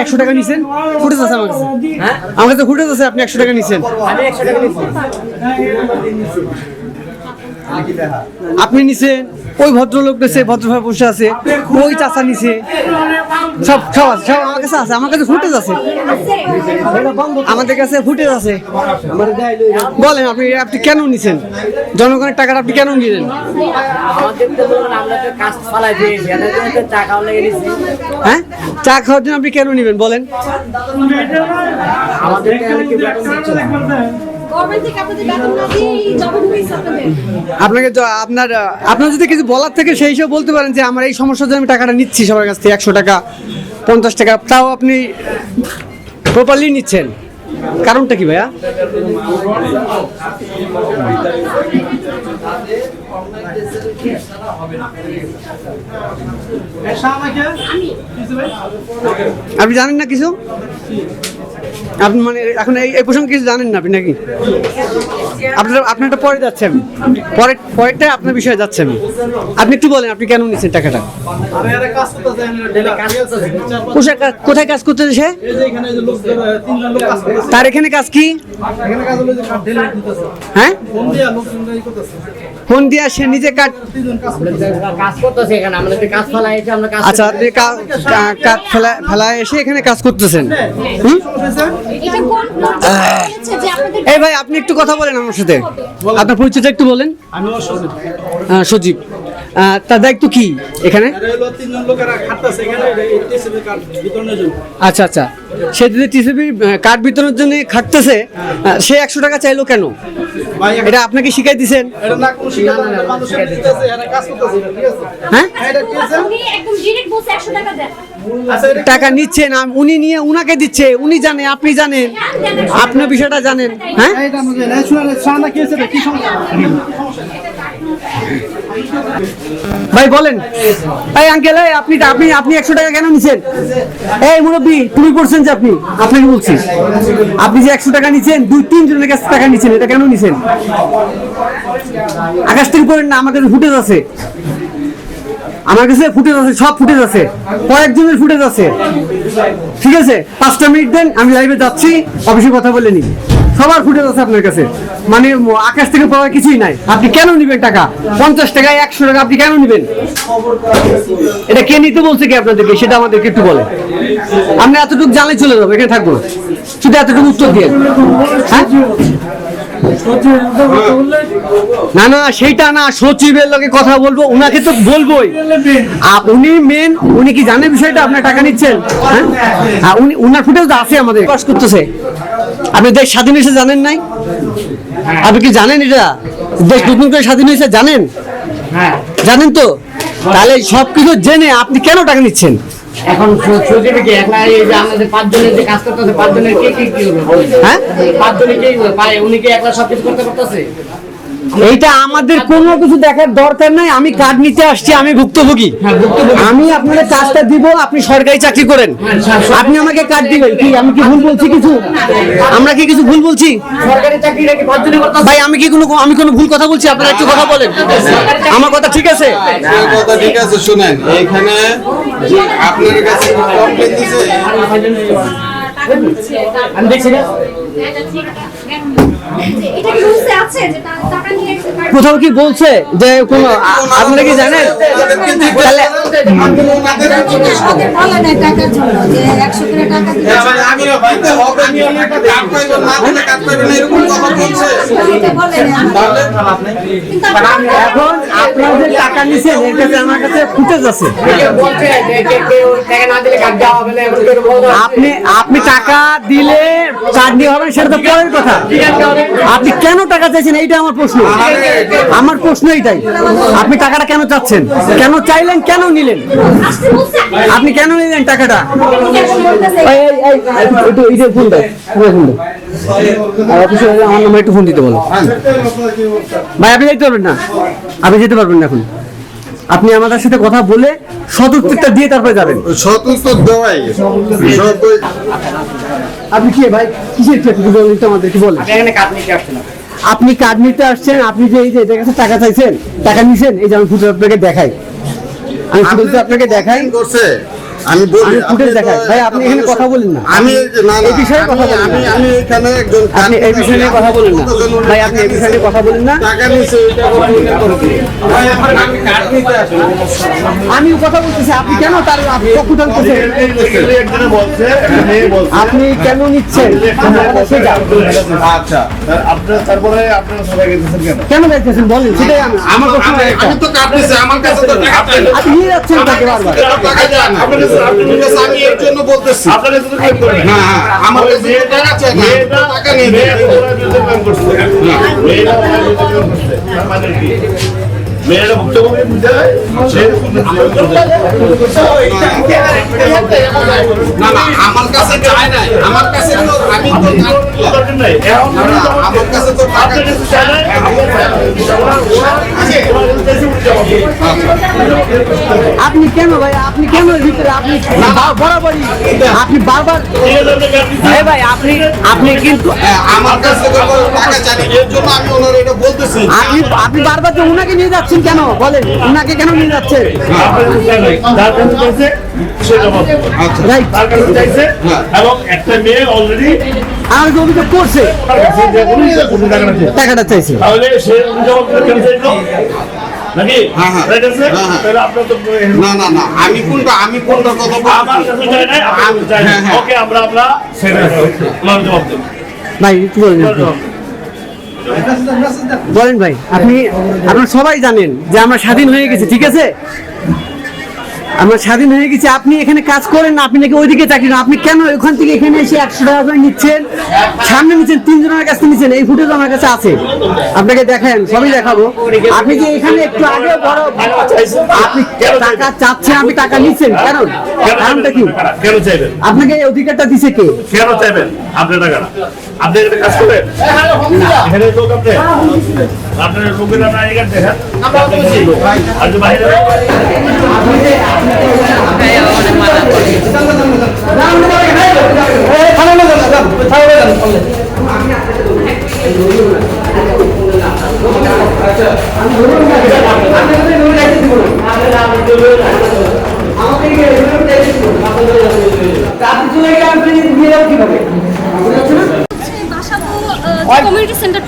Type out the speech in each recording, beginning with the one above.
একশো টাকা নিছেন? ফুটেজ আছে আমার কাছে। হ্যাঁ? আমার কাছে ফুটেজ আছে, আপনি একশো টাকা নিছেন। আমি একশো টাকা নিচ্ছি আপনি নিছেন ওই ভদ্রলোক নিছে ভদ্রভাবে বসে আছে, ওই চাচা নিছে সব সব আছে, সব আমার কাছে আছে, আমার কাছে ফুটেজ আছে। আমাদের কাছে ফুটেজ আছে। বলেন, আপনি আপনি কেন নিছেন? জনগণের টাকাটা আপনি কেন নিলেন? হ্যাঁ? চা খাওয়ার জন্য আপনি কেন নেবেন? বলেন। আমাদের আপনাকে তো আপনার আপনার যদি কিছু বলার থেকে সেই হিসেবে বলতে পারেন যে আমার এই সমস্যার জন্য আমি টাকাটা নিচ্ছি সবার কাছ থেকে একশো টাকা পঞ্চাশ টাকা তাও আপনি প্রপারলি নিচ্ছেন। কারণটা কি ভাইয়া? আপনি জানেন না কিছু? আপনি মানে এখন এই প্রসঙ্গে কিছু জানেন না আপনি নাকি? আপনার আপনারটা পরে যাচ্ছে আমি পরে পরেরটা আপনার বিষয়ে যাচ্ছে আমি আপনি একটু বলেন আপনি কেন নিচ্ছেন টাকাটা? কোথায় কাজ- কোথায় কাজ করতেছে সে? এই যে এখানে যে লোক তিনজন লোক কাজ করতেছে। তার এখানে কাজ কি? এখানে কাজ হলো যে কাঠ ঢেলে দিতেছে হ্যাঁ? ফোন দিয়া সে নিজে কাট কাজ করতেছে। এখানে আমাদের কাজ ফালাই এসে আমরা কাজ আচ্ছা আপনি কাঠ ফেলা ফেলায় এসে এখানে কাজ করতেছেন। হুম? এটা কোন বলেছে যে আপনাদের এই ভাই আপনি একটু কথা বলেন আমার সাথে আপনার পরিচয়টা একটু বলেন। আমি ওর সজীব। তার দায়িত্ব কি এখানে? আর হলো তিনজন লোকেরা খাটতেছে এখানে এই টিসিবি কার্ড বিতরণের জন্য আচ্ছা আচ্ছা। সে যদি টিসিবি কার্ড বিতরণের জন্য খাটতেছে সে একশো টাকা চাইলো কেন? এটা আপনাকে শিখাই দিছেন? এটা না কোনো শিকার না মানুষের দিতেছে। এরা কাজ করতেছে এটা, ঠিক আছে? হ্যাঁ? এটা কি আছে? উনি একদম ডিরেক্ট বলছে 100 টাকা দেন। আচ্ছা নিচ্ছেন উনি নিয়ে উনাকে দিচ্ছে উনি জানে আপনি জানেন। আপনার বিষয়টা জানেন হ্যাঁ এটা মজা না শুনে সানা কি আছে কি সমস্যা ভাই, বলেন। এই আঙ্কেল আপনি আপনি আপনি একশো টাকা কেন নিছেন? এই মুরব্বী, তুমি করছেন যে আপনি আপনাকে বলছি। আপনি যে একশো টাকা নিছেন, দুই তিন জনের কাছে টাকা নিছেন, এটা কেন নিছেন? আকাশ থেকে পড়েন না কাছে ফুটেজ আছে। আমার কাছে ফুটেজ আছে, সব ফুটেজ আছে। কয়েকজনের ফুটেজ আছে। ঠিক আছে? পাঁচটা মিনিট দেন, আমি লাইভে যাচ্ছি, অফিসে কথা বলে নি সবার ফুটেজ আছে আপনার কাছে। মানে আকাশ থেকে পাওয়া কিছুই নাই। আপনি কেন নিবেন টাকা? পঞ্চাশ টাকা একশো টাকা আপনি কেন নিবেন? এটা কে নিতে বলছে কি আপনাদেরকে? সেটা আমাদেরকে একটু বলে। আপনি এতটুকু জানলে চলে যাব, এখানে থাকব। শুধু এতটুকু উত্তর দিয়ে। হ্যাঁ? না না সেইটা না সচিবের লগে কথা বলব উনাকে তো বলবোই। উনি মেন উনি কি জানে বিষয়টা? আপনার টাকা নিচ্ছেন হ্যাঁ? উনি উনার ফুটেজ আছে আমাদের। পাস করতেছে। আপনি দেশ স্বাধীন হয়েছে জানেন নাই? আপনি কি জানেন এটা? দেশ নতুন করে স্বাধীন হয়েছে জানেন? হ্যাঁ। জানেন তো? তাহলে সবকিছু জেনে আপনি কেন টাকা নিচ্ছেন? এখন সচিবে কি একলা এই যে আমাদের পাঁচজনের যে কাজ করতেছে পাঁচজনের কে কি কি হবে হ্যাঁ? পাঁচজনের কে উনি কি একলা সব কিছু করতে পারতেছে? এইটা আমাদের কোনো কিছু দেখার দরকার নাই। আমি কার্ড নিতে আসছি আমি ভুক্তভোগী। হ্যাঁ, আমি আপনাদের কাজটা দিব আপনি সরকারি চাকরি করেন। আপনি আমাকে কার্ড দিবেন। কি আমি কি ভুল বলছি কিছু? আমরা কি কিছু ভুল বলছি? ভাই আমি কি কোনো আমি কোনো ভুল কথা বলছি? আপনারা একটু কথা বলেন। আমার কথা ঠিক আছে? আপনার কথা ঠিক আছে শুনেন। এইখানে যে আপনার কাছে কমপ্লেন দিছে আমি দেখছি না। কোথাও কি বলছে যে কোন আপনি আপনারা কি জানেন তাহলে ওদের বলে। নাই টাকার জন্য যে 100 করে টাকা দিতে আমি দিতে হবে কাট পাইবেন না দিলে কাট পাইবেন না এরকম কথা বলছে। এটা বলে নাই। তাহলে কিন্তু আপনারা এখন আপনারা যে টাকা নিছেন এর কাছে আমার কাছে ফুটেজ আছে। আপনি আপনি টাকা দিলে দিয়ে হবে সেটা তো পরের কথা। আপনি কেন টাকা চাইছেন এইটা আমার প্রশ্ন। আমার প্রশ্ন এইটাই। আপনি টাকাটা কেন চাচ্ছেন? কেন চাইলেন কেন নিলেন? আপনি কেন নিলেন টাকাটা? আপনি এই, এই, এই, একটু এই যে ফোন দাও ফোন দাও। আর অফিসে আমার নাম্বার একটু ফোন দিতে বলো। ভাই আপনি যেতে পারবেন না? আপনি যেতে পারবেন না এখন। আপনি আমাদের সাথে কথা বলে সদুত্তরটা দিয়ে তারপরে যাবেন। স্বতন্ত্র দেওয়াই। আপনি কি ভাই? কিসের একটু তো আমাদের কি বলেন। আপনি এখানে কাজ নিতে আসছেন আপনি কার্ড নিতে আসছেন আপনি যে এই যে এটার কাছে টাকা চাইছেন টাকা নিছেন এই যে আমি ফুটেজ আপনাকে দেখাই। আমি শুধু আপনাকে দেখাই। করছে? আমি বলি ফুটেজ আপনি দেখাই। ভাই আপনি এখানে কথা বলেন না। আমি না এই বিষয়ে কথা আমি- বলেন আমি আমি এখানে একজন আপনি এই বিষয়ে নিয়ে কথা বলেন না। ভাই আপনি এই বিষয়ে নিয়ে কথা বলেন না। টাকা নিছে এটা আমি কার্ড নিতে আসলে আমি কথা বলতেছি। আপনি কেন তার টানতেছেন আপনি কেন নিচ্ছেন? আচ্ছা আপনার তারপরে আপনারা সবাই গেছেন কেন? কেন বলেন সেটাই আমি- আমার আমার আমি তো কার্ড আমার কাছে তো টাকা আপনি নিয়ে যাচ্ছেন তাকে বারবার। টাকা যায় আমি এর জন্য বলতেছি। না আমার কাছে টাকা নিয়ে মেয়েরা তার মানে না না আমার কাছে নাই। আমার কাছে তো আমি তো আমার কাছে তো আপনি কেন ভাই? আপনি কেন ভিতরে? আপনি বরাবরই। আপনি বারবার ভাই আপনি আপনি কিন্তু আমার কাছে টাকা চাই এর জন্য আমি ওনার এটা বলতেছি। আপনি আপনি বারবার যে উনাকে নিয়ে যাচ্ছেন কেন? বলেন উনাকে কেন নিয়ে যাচ্ছেন? দেবে। আচ্ছা। হ্যাঁ। এবং একটা মেয়ে অলরেডি অভিযোগ করছে টাকাটা চাইছে। তাহলে সে নাকি হ্যাঁ, হ্যাঁ। রাইট আছে হ্যাঁ। তাহলে আপনার তো না না না আমি কোনটা আমি কোনটা কথা আমার কাছে চাই নাই আপনার চাই নাই। ওকে আমরা আমরা ছেড়ে দেবো জবাব দেবো ভাই। বলেন ভাই আপনি আপনারা সবাই জানেন যে আমরা স্বাধীন হয়ে গেছি ঠিক আছে আমরা স্বাধীন হয়ে গেছি। আপনি এখানে কাজ করেন না আপনি নাকি ওইদিকে চাকরি আপনি কেন ওখান থেকে এখানে এসে একশো টাকা করে নিচ্ছেন? সামনে নিচ্ছেন তিনজনের কাছে নিচ্ছেন এই ফুটেজ আমার কাছে আছে। আপনাকে দেখেন সবই দেখাবো। আপনি যে এখানে একটু আগে বড় আপনি টাকা চাচ্ছেন আপনি টাকা নিচ্ছেন কেন কেন কারণটা কি? কেন চাইবেন? আপনাকে এই অধিকারটা দিছে কে? কেন চাইবেন? আপনার টাকাটা। আপনি এখানে কাজ করেন এখানে লোক আপনি। আপনার লোকের আপনার এখানে দেখেন আর যে বাইরে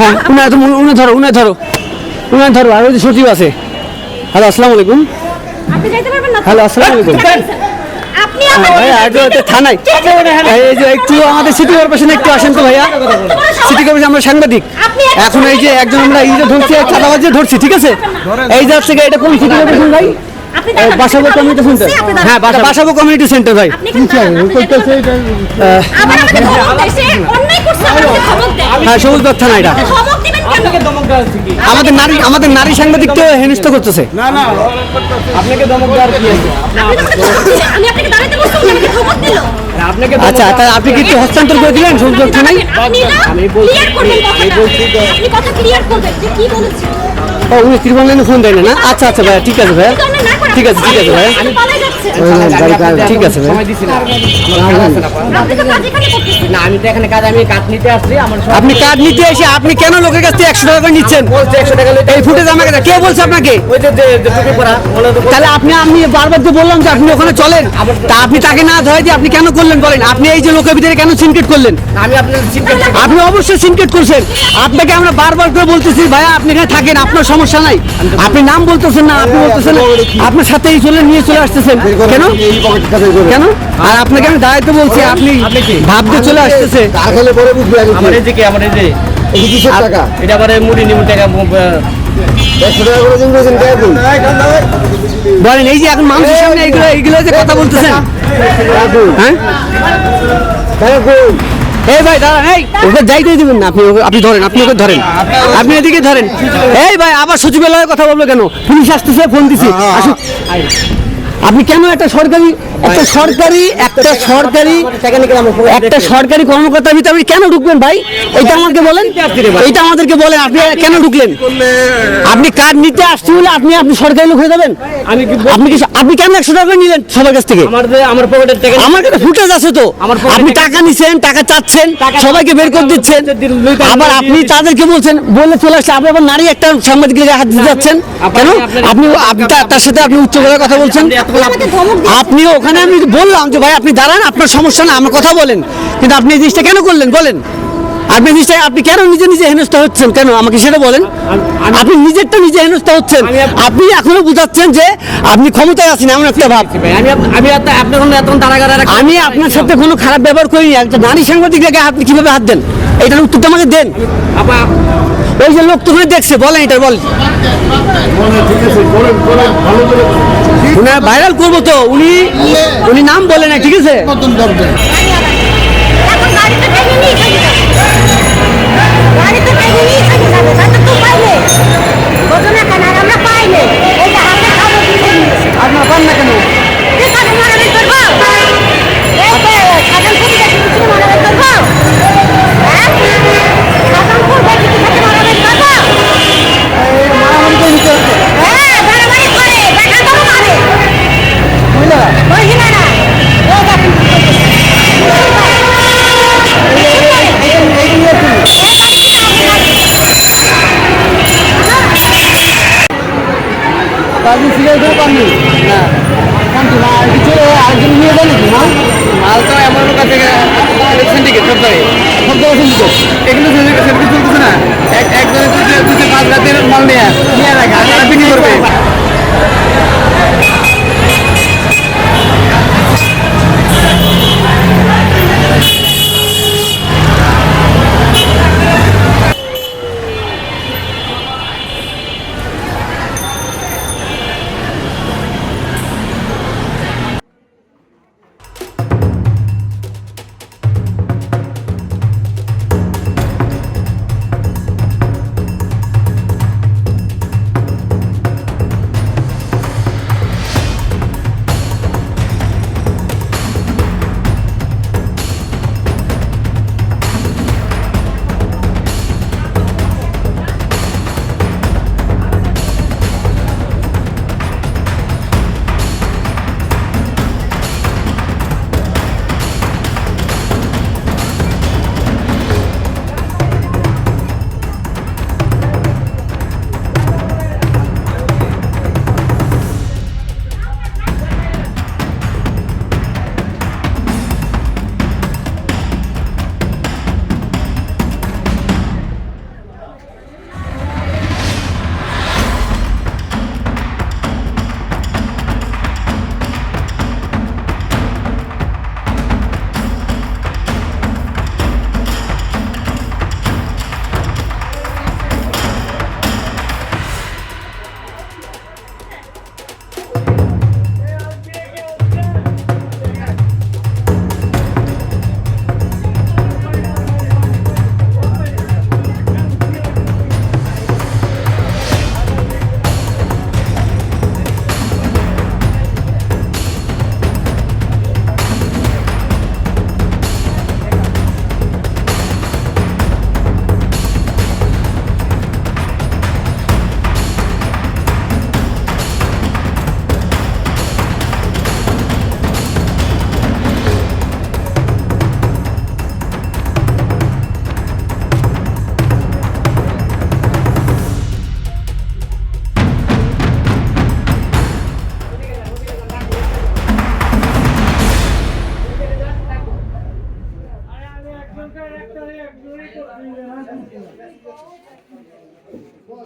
হ্যাঁ উনি ধরো উনি ধরো। উনি ধরো আর ওই যে সচিব আছে। হ্যালো আসসালামু আলাইকুম। আপনি যাইতে পারবেন না? হ্যালো, আসসালামু আলাইকুম। আপনি হ্যাঁ, থানায়। এই যে একটু আমাদের সিটি কর্পোরেশনে একটু আসেন তো ভাইয়া। সিটি কর্পোরেশন আমরা সাংবাদিক। এখন এই যে একজন আমরা এই যে ধরছি চাঁদাবাজ যে ধরছি ঠিক আছে? এই যে থেকে এটা কোন সিটি কর্পোরেশন ভাই? বাসাবো কমিউনিটি সেন্টার হ্যাঁ বাসাবো কমিউনিটি সেন্টার ভাই। হ্যাঁ সবুজ দত্ত থানা এটা? আমাদের নারী আমাদের নারী হেনস্থ করতেছে। আপনি তো। আমি আপনাকে দাঁড়াতে বলছি, আমাকে ধমক দিল। আচ্ছা তাহলে আপনি কি হস্তান্তর করে দিলেন? সবুজ দত্ত না clear করবেন কথাটা। আপনি কথা ক্লিয়ার করবেন যে কি বলেছেন? ও উনি লাইনে ফোন দেয় না? আচ্ছা আচ্ছা ভাইয়া ঠিক আছে ভাইয়া। ঠিক আছে ঠিক আছে ভাইয়া। ঠিক আছে আছে না। আপনার। আপনি তো কাজ এখানে করতেছেন। না আমি তো এখানে কাজ আমি কাজ নিতে আসছি আমার সব আপনি কার্ড নিতে এসে আপনি কেন লোকের কাছ থেকে একশো টাকা করে নিচ্ছেন? এই ফুটেজ আমাকে কে বলছে আপনাকে? তাহলে আপনি আমি বারবার তো বললাম যে আপনি ওখানে চলেন। তা আপনি তাকে না ধরে দিয়ে আপনি কেন করলেন বলেন? আপনি এই যে লোকের ভিতরে কেন সিনকেট করলেন? আমি আপনি অবশ্যই সিনকেট করছেন। আপনাকে আমরা বারবার করে বলতেছি ভাইয়া আপনি এখানে থাকেন আপনার সমস্যা নাই। আপনি নাম বলতেছেন না আপনি বলতেছেন আপনার সাথেই চলে নিয়ে চলে আসতেছেন। কেন? কেন? আর আপনাকে আমি দাঁড়াইতে বলছি আপনি ভাবতে চলে আসতেছে। আমার এই যে কি আমার এই যে এটা আবার মুড়ি নিমু টাকা বলেন এই যে এখন মানুষের সামনে এইগুলো এইগুলো যে কথা বলতেছেন। হ্যাঁ? এই ভাই দাঁড়ান এই ওকে যাইতে দিবেন না আপনি আপনি ধরেন আপনি ওকে ধরেন। আপনি এদিকে ধরেন। এই ভাই আবার সচিবালয়ে কথা বলব কেন? পুলিশ আসতেছে ফোন দিছি। আসুক আপনি কেন একটা সরকারি একটা সরকারি একটা সরকারি একটা সরকারি কর্মকর্তার ভিতরে আপনি কেন ঢুকবেন ভাই? এটা আমাকে বলেন। এইটা আমাদেরকে বলেন আপনি কেন ঢুকলেন? আপনি কার্ড নিতে আসছি বলে আপনি আপনি সরকারি লোক হয়ে যাবেন? আমি আপনি কি আপনি কেন একশো টাকা নিলেন সবার কাছ থেকে? আমার কাছে ফুটেজ আছে তো। আপনি টাকা নিছেন টাকা চাচ্ছেন সবাইকে বের করে দিচ্ছেন। আবার আপনি তাদেরকে বলছেন বলে চলে আসছে আপনি আবার নারী একটা সাংবাদিকের হাত দিতে যাচ্ছেন। কেন? আপনি আপনি তার সাথে আপনি উচ্চ কথা বলছেন। আমাকে ধমক ওখানে আমি বললাম যে ভাই আপনি দাঁড়ান আপনার সমস্যা না আমার কথা বলেন। কিন্তু আপনি এই জিনিসটা কেন করলেন? বলেন। আপনি জিনিসটা আপনি কেন নিজে নিজে হেনস্থা হচ্ছেন? কেন? আমাকে সেটা বলেন। আপনি নিজেরটা নিজে হেনস্থা হচ্ছেন। আপনি এখনও বুঝাচ্ছেন যে আপনি ক্ষমতায় আছেন এমন একটা ভাব। আমি আমি আপনার কোনো এত দাঁড়া গাড়া আমি আপনার সাথে কোনো খারাপ ব্যবহার করিনি। একটা নারী সাংবাদিক রেখে আপনি কীভাবে হাত দেন? এটার উত্তরটা আমাকে দেন। ওই যে লোক তো দেখছে বলেন এটা বল উনি ভাইরাল করব তো উনি উনি নাম বলে না ঠিক আছে? নিয়ে আপনি সিগারেটও পাননি? না পানছি না আর কিছু আরেকজন নিয়ে দেন নাকি মাল মাল তো এমন লোক আছে সিন্ডিকেট সব জায়গায় সিন্ডিকেট এগুলো সিন্ডিকেট চলতেছে না। এক একজনের